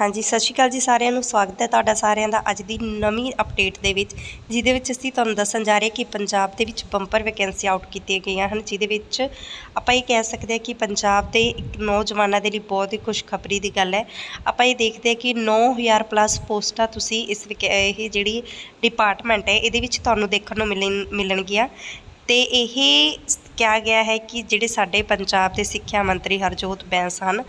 ਹਾਂਜੀ, ਸਤਿ ਸ਼੍ਰੀ ਅਕਾਲ ਜੀ ਸਾਰਿਆਂ ਨੂੰ। ਸਵਾਗਤ ਹੈ ਤੁਹਾਡਾ ਸਾਰਿਆਂ ਦਾ ਅੱਜ ਦੀ ਨਵੀਂ ਅਪਡੇਟ ਦੇ ਵਿੱਚ, ਜਿਹਦੇ ਵਿੱਚ ਅਸੀਂ ਤੁਹਾਨੂੰ ਦੱਸਣ ਜਾ ਰਹੇ ਕਿ ਪੰਜਾਬ ਦੇ ਵਿੱਚ ਬੰਪਰ ਵੈਕੈਂਸੀ ਆਊਟ ਕੀਤੀਆਂ ਗਈਆਂ ਹਨ, ਜਿਹਦੇ ਵਿੱਚ ਆਪਾਂ ਇਹ ਕਹਿ ਸਕਦੇ ਹਾਂ ਕਿ ਪੰਜਾਬ ਦੇ ਇੱਕ ਨੌਜਵਾਨਾਂ ਦੇ ਲਈ ਬਹੁਤ ਹੀ ਖੁਸ਼ਖਬਰੀ ਦੀ ਗੱਲ ਹੈ। ਆਪਾਂ ਇਹ ਦੇਖਦੇ ਹਾਂ ਕਿ 9000 ਪਲੱਸ ਪੋਸਟਾਂ ਤੁਸੀਂ ਇਸ ਵਿਕ- ਇਹ ਜਿਹੜੀ ਡਿਪਾਰਟਮੈਂਟ ਹੈ, ਇਹਦੇ ਵਿੱਚ ਤੁਹਾਨੂੰ ਦੇਖਣ ਨੂੰ ਮਿਲਣ, ਮਿਲਣਗੀਆਂ। ਤੇ ਇਹ ਕਿਹਾ ਗਿਆ ਹੈ ਕਿ ਜਿਹੜੇ ਸਾਡੇ ਪੰਜਾਬ ਦੇ ਸਿੱਖਿਆ ਮੰਤਰੀ ਹਰਜੋਤ ਬੈਂਸ ਹਨ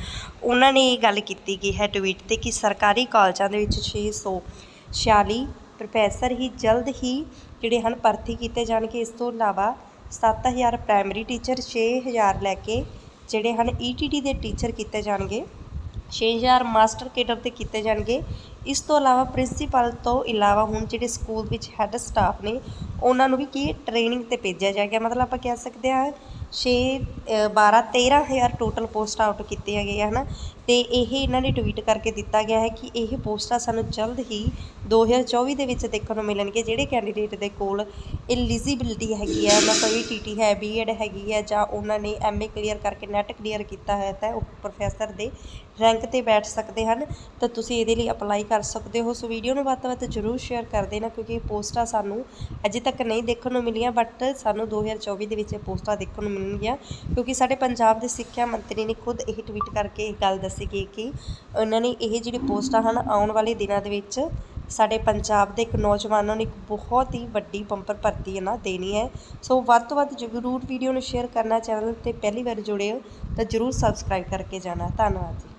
ਉਹਨਾਂ ਨੇ ਇਹ ਗੱਲ ਕੀਤੀ ਗਈ ਹੈ ਟਵੀਟ ਤੇ ਕਿ ਸਰਕਾਰੀ ਕਾਲਜਾਂ ਦੇ ਵਿੱਚ 646 ਪ੍ਰੋਫੈਸਰ ਹੀ ਜਲਦ ਹੀ ਜਿਹੜੇ ਹਨ, ਭਰਤੀ ਕੀਤੇ ਜਾਣਗੇ। ਇਸ ਤੋਂ ਇਲਾਵਾ 7000 ਪ੍ਰਾਇਮਰੀ ਟੀਚਰ 6000 ਲੈ ਕੇ ਜਿਹੜੇ ਹਨ ਈਟੀਟੀ ਦੇ ਟੀਚਰ ਕੀਤੇ ਜਾਣਗੇ। 6000 ਮਾਸਟਰ ਕੇਡਰ ਤੇ ਕੀਤੇ ਜਾਣਗੇ। ਇਸ ਤੋਂ ਇਲਾਵਾ ਪ੍ਰਿੰਸੀਪਲ ਤੋਂ ਇਲਾਵਾ ਹੁਣ ਜਿਹੜੇ ਸਕੂਲ ਵਿੱਚ ਹੈੱਡ ਸਟਾਫ ਨੇ, ਉਹਨਾਂ ਨੂੰ ਵੀ ਕੀ ਟ੍ਰੇਨਿੰਗ ਤੇ ਭੇਜਿਆ ਜਾਏਗਾ ਮਤਲਬ ਆਪਾਂ ਕਹਿ ਸਕਦੇ ਹਾਂ 6 12 13000 ਟੋਟਲ ਪੋਸਟ ਆਊਟ ਕੀਤੀਆਂ ਗਈਆਂ ਹਨ? ਤੇ ਇਹ ਇਹਨਾਂ ਨੇ ਟਵੀਟ ਕਰਕੇ ਦਿੱਤਾ ਗਿਆ ਹੈ ਕਿ ਇਹ ਪੋਸਟਾਂ ਸਾਨੂੰ ਜਲਦ ਹੀ 2024 ਦੇ ਵਿੱਚ ਦੇਖਣ ਨੂੰ ਮਿਲਣਗੇ, ਜਿਹੜੇ ਕੈਂਡੀਡੇਟ ਦੇ ਕੋਲ ਐਲੀਜੀਬਿਲਟੀ ਹੈਗੀ ਹੈ ਮਤਲਬ ਵੀ ਟੀਟੀ ਹੈ ਬੀਐਡ ਹੈਗੀ ਹੈ, ਜਾਂ ਉਹਨਾਂ ਨੇ ਐਮਏ ਕਲੀਅਰ ਕਰਕੇ ਨੈਟ ਕਲੀਅਰ ਕੀਤਾ ਹੈ ਤਾਂ ਉਹ ਪ੍ਰੋਫੈਸਰ ਦੇ ਰੈਂਕ ਤੇ ਬੈਠ ਸਕਦੇ ਹਨ। ਤਾਂ ਤੁਸੀਂ ਇਹਦੇ ਲਈ ਅਪਲਾਈ ਕਰ ਸਕਦੇ ਹੋ। ਸੋ ਵੀਡੀਓ ਨੂੰ ਵੱਧ ਤੋਂ ਵੱਧ ਜ਼ਰੂਰ ਸ਼ੇਅਰ ਕਰ ਦੇਣਾ, ਕਿਉਂਕਿ ਇਹ ਪੋਸਟਾਂ ਸਾਨੂੰ ਅਜੇ ਤੱਕ ਨਹੀਂ ਦੇਖਣ ਨੂੰ ਮਿਲੀਆਂ ਬਟ ਸਾਨੂੰ 2024 ਦੇ ਵਿੱਚ ਇਹ ਪੋਸਟਾਂ ਦੇਖਣ ਨੂੰ ਮਿਲਣਗੀਆਂ, ਕਿਉਂਕਿ ਸਾਡੇ ਪੰਜਾਬ ਦੇ ਸਿੱਖਿਆ ਮੰਤਰੀ ਨੇ ਖੁਦ ਇਹ ਟਵੀਟ ਕਰਕੇ ਇਹ ਗੱਲ ਦੱਸੀ ਸੀਗੇ ਕਿ ਉਹਨਾਂ ਨੇ ਇਹ ਜਿਹੜੀ ਪੋਸਟਾਂ ਹਨ ਆਉਣ ਵਾਲੇ ਦਿਨਾਂ ਦੇ ਵਿੱਚ ਸਾਡੇ ਪੰਜਾਬ ਦੇ ਇੱਕ ਨੌਜਵਾਨਾਂ ਨੂੰ ਇੱਕ ਬਹੁਤ ਹੀ ਵੱਡੀ ਬੰਪਰ ਭਰਤੀ ਹੈ ਨਾ ਦੇਣੀ ਹੈ। ਸੋ ਵੱਧ ਤੋਂ ਵੱਧ ਜ਼ਰੂਰ ਵੀਡੀਓ ਨੂੰ ਸ਼ੇਅਰ ਕਰਨਾ, ਚੈਨਲ ਤੇ ਪਹਿਲੀ ਵਾਰ ਜੁੜੇ ਹੋ ਤਾਂ ਜ਼ਰੂਰ ਸਬਸਕ੍ਰਾਈਬ ਕਰਕੇ ਜਾਣਾ। ਧੰਨਵਾਦ ਜੀ।